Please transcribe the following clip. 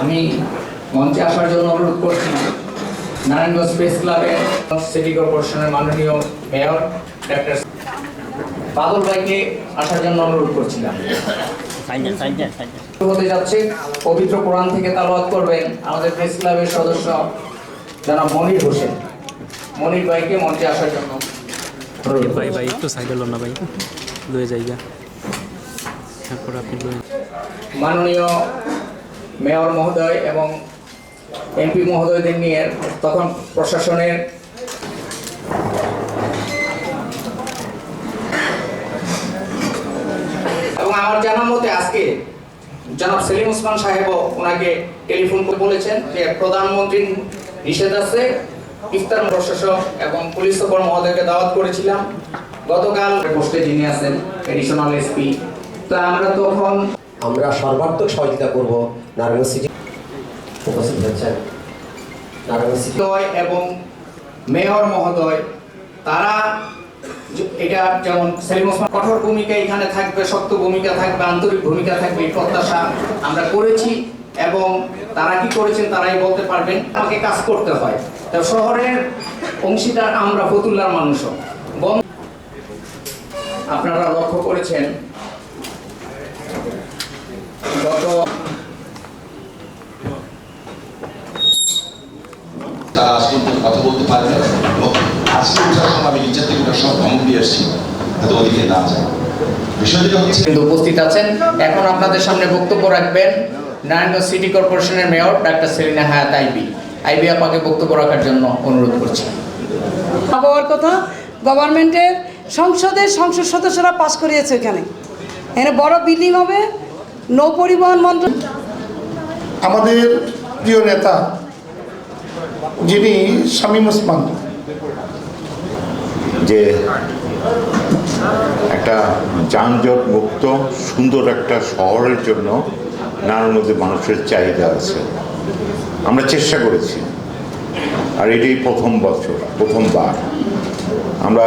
আমি মঞ্চে আসার জন্য অনুরোধ করছি নারায়ণগঞ্জ প্রেস ক্লাবের সিটি কর্পোরেশনের মাননীয় মেয়র, ডাক্তার বাদল ভাইকে আসার জন্য অনুরোধ করছিলাম। হতে যাচ্ছে, পবিত্র কোরআন থেকে তালাওয়াত করবেন আমাদের প্রেস ক্লাবের সদস্য জনাব মনির হোসেন। মনির ভাইকে মঞ্চে আসার জন্য ভাই ভাই একটু সাইড না ভাই। লয়ে যাইগা তারপর আপনি মাননীয় মেয়র মহোদয় এবং এমপি মহোদয়দের নিয়ে তখন প্রশাসনের এবং আমার জানা মতে আজকে জনাব সেলিম ওসমান সাহেবও ওনাকে টেলিফোন করে বলেছেন যে প্রধানমন্ত্রীর নিষেধ আছে ইফতার প্রশাসক এবং পুলিশ সুপার মহোদয়কে দাওয়াত করেছিলাম। গতকাল পোস্টে যিনি আছেন এডিশনাল এসপি তো আমরা তখন আমরা সর্বাত্মক সহযোগিতা করব নারায়ণ সিটি উপস্থিত হচ্ছেন নারায়ণ সিটি এবং মেয়র মহোদয় তারা এটা যেমন সেলিম ওসমান কঠোর ভূমিকা এখানে থাকবে শক্ত ভূমিকা থাকবে আন্তরিক ভূমিকা থাকবে এই প্রত্যাশা আমরা করেছি। এবং তারা কি করেছেন তারাই বলতে পারবেন। আমাকে কাজ করতে হয়। তো শহরের অংশীদার আমরা ফতুল্লার মানুষও বন আপনারা লক্ষ্য করেছেন গত তারা কথা বলতে পারে না আজকে ওঠার সময় আমি নিচের থেকে সময় ধমক দিয়ে যাতে ওদিকে না যায়। বিষয়টা হচ্ছে উপস্থিত আছেন। এখন আপনাদের সামনে বক্তব্য রাখবেন। নারায়ণগঞ্জ সিটি কর্পোরেশনের mayor doctor Selina Hayat Ivy. IB আপাকে বক্তব্য রাখার জন্য অনুরোধ করছি। আবহাওয়ার কথা গভর্নমেন্টের সংসদের সংসদ সদস্যরা পাশ করিয়েছে এখানে। এখানে বড় বিল্ডিং হবে নৌ পরিবহন মন্ত্র আমাদের প্রিয় নেতা যিনি শামীম ওসমান। যে একটা যানজট মুক্ত সুন্দর একটা শহরের জন্য নানার মধ্যে মানুষের চাহিদা আছে। আমরা চেষ্টা করেছি। আর এটাই প্রথম বছর প্রথমবার। আমরা